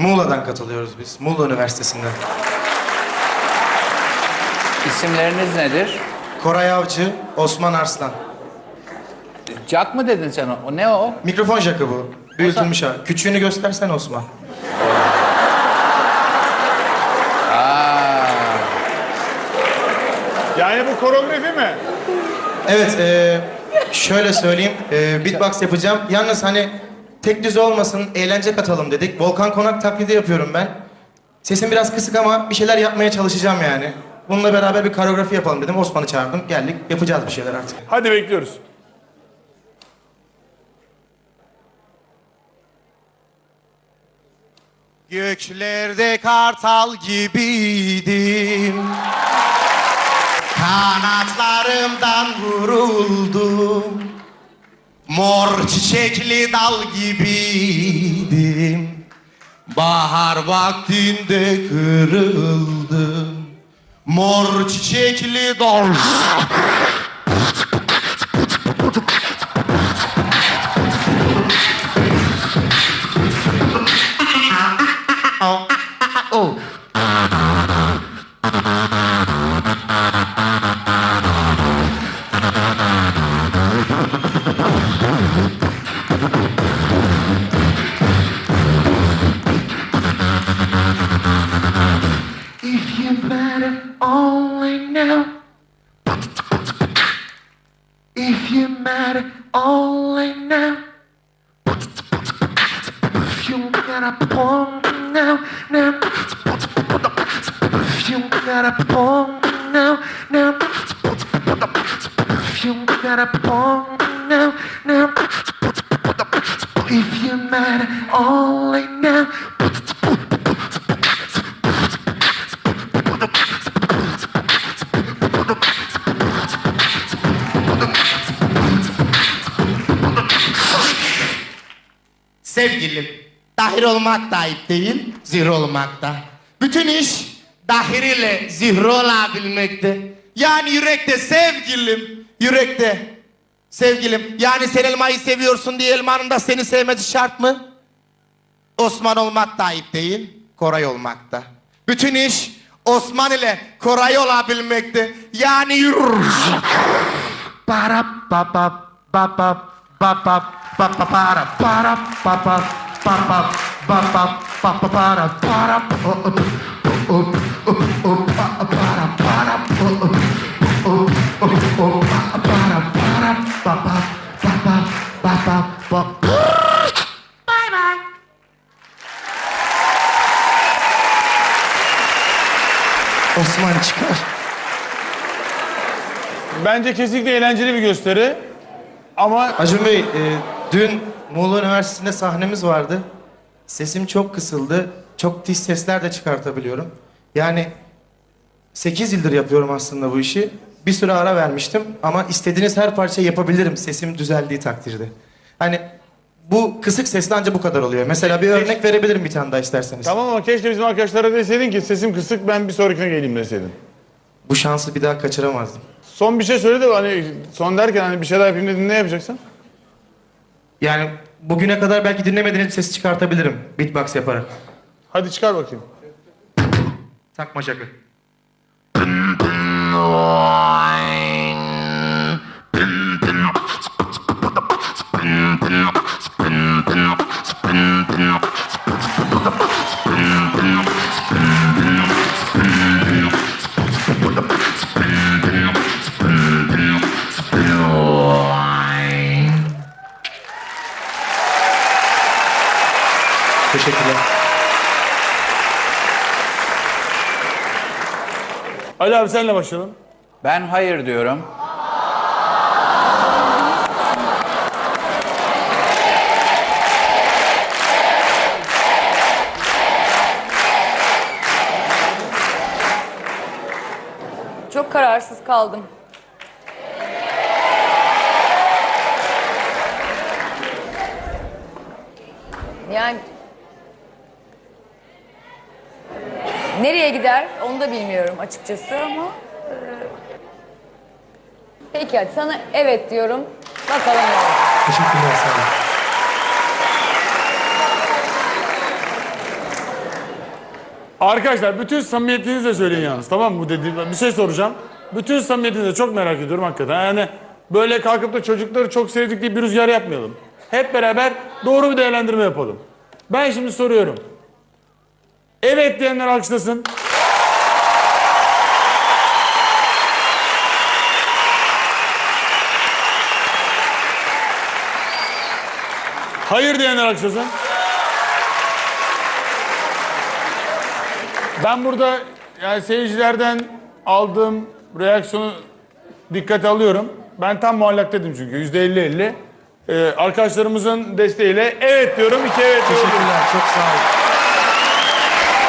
Muğla'dan katılıyoruz biz. Muğla Üniversitesi'nden. İsimleriniz nedir? Koray Avcı, Osman Arslan. Jack mı dedin sen o? o? Ne o? Mikrofon jakı bu. Büyütülmüş ha. Küçüğünü göstersen Osman. Aa, Yani bu koreografi mi? Evet, e, şöyle söyleyeyim. E, beatbox yapacağım. Yalnız hani tek düz olmasın, eğlence katalım dedik. Volkan Konak taklidi yapıyorum ben. Sesim biraz kısık ama bir şeyler yapmaya çalışacağım yani. Bununla beraber bir koreografi yapalım dedim. Osman'ı çağırdım. Geldik. Yapacağız bir şeyler artık. Hadi bekliyoruz. Göklerde kartal gibiydim Kanatlarımdan vuruldum Mor çiçekli dal gibiydim. Bahar vaktinde kırıldım. Mor çiçekli dal. If If you matter only now. You got a pong now, now. You got a pong now, now. If you got a pong now, now. If you matter only now. Sevgilim, dahil olmak da ayıp değil, zihri olmak da. Bütün iş dahir ile zihri olabilmekte. Yani yürekte sevgilim, yürekte. Sevgilim, yani sen elmayı seviyorsun diye elmanın da seni sevmesi şart mı? Osman olmak da ayıp değil, Koray olmak da. Bütün iş Osman ile Koray olabilmekte. Yani yürü. Para pa pa pa pa pa pa pa pa para para pa pa pa pa pa pa pa pa para para up up up up para para up up up up para para pa pa pa pa pa pa pa Bye bye. Osman çıkar. Bence kesinlikle eğlenceli bir gösteri. Ama Acun Bey, e, dün Muğla Üniversitesi'nde sahnemiz vardı. Sesim çok kısıldı. Çok tiz sesler de çıkartabiliyorum. Yani 8 yıldır yapıyorum aslında bu işi. Bir süre ara vermiştim ama istediğiniz her parçayı yapabilirim sesim düzeldiği takdirde. Hani bu kısık sesli ancak bu kadar oluyor. Mesela bir örnek verebilirim bir tane daha isterseniz. tamam ama keşke bizim arkadaşlara deseydin ki sesim kısık ben bir sonrakine geleyim deseydin. Bu şansı bir daha kaçıramazdım. Son bir şey söyle de hani son derken hani bir şey daha yapayım dedin ne yapacaksın? Yani bugüne kadar belki dinlemediğiniz ses çıkartabilirim beatbox yaparak. Hadi çıkar bakayım. Takma şakı. Teşekkürler. Ali abi senle başlayalım. ben hayır diyorum. Çok kararsız kaldım. Yani nereye gider onu da bilmiyorum açıkçası ama e, peki hadi sana evet diyorum. Bakalım ne olacak. Teşekkürler sağ olun. Arkadaşlar bütün samimiyetinizle söyleyin yalnız tamam mı bu dediğim bir şey soracağım. Bütün samimiyetinizle çok merak ediyorum hakikaten. Yani böyle kalkıp da çocukları çok sevdik diye bir rüzgar yapmayalım. Hep beraber doğru bir değerlendirme yapalım. Ben şimdi soruyorum. Evet diyenler alkışlasın. Hayır diyenler alkışlasın. Ben burada yani seyircilerden aldığım reaksiyonu dikkate alıyorum. Ben tam muallak dedim çünkü yüzde elli elli. Ee, arkadaşlarımızın desteğiyle evet diyorum iki evet diyorum. Teşekkürler çok sağ olun.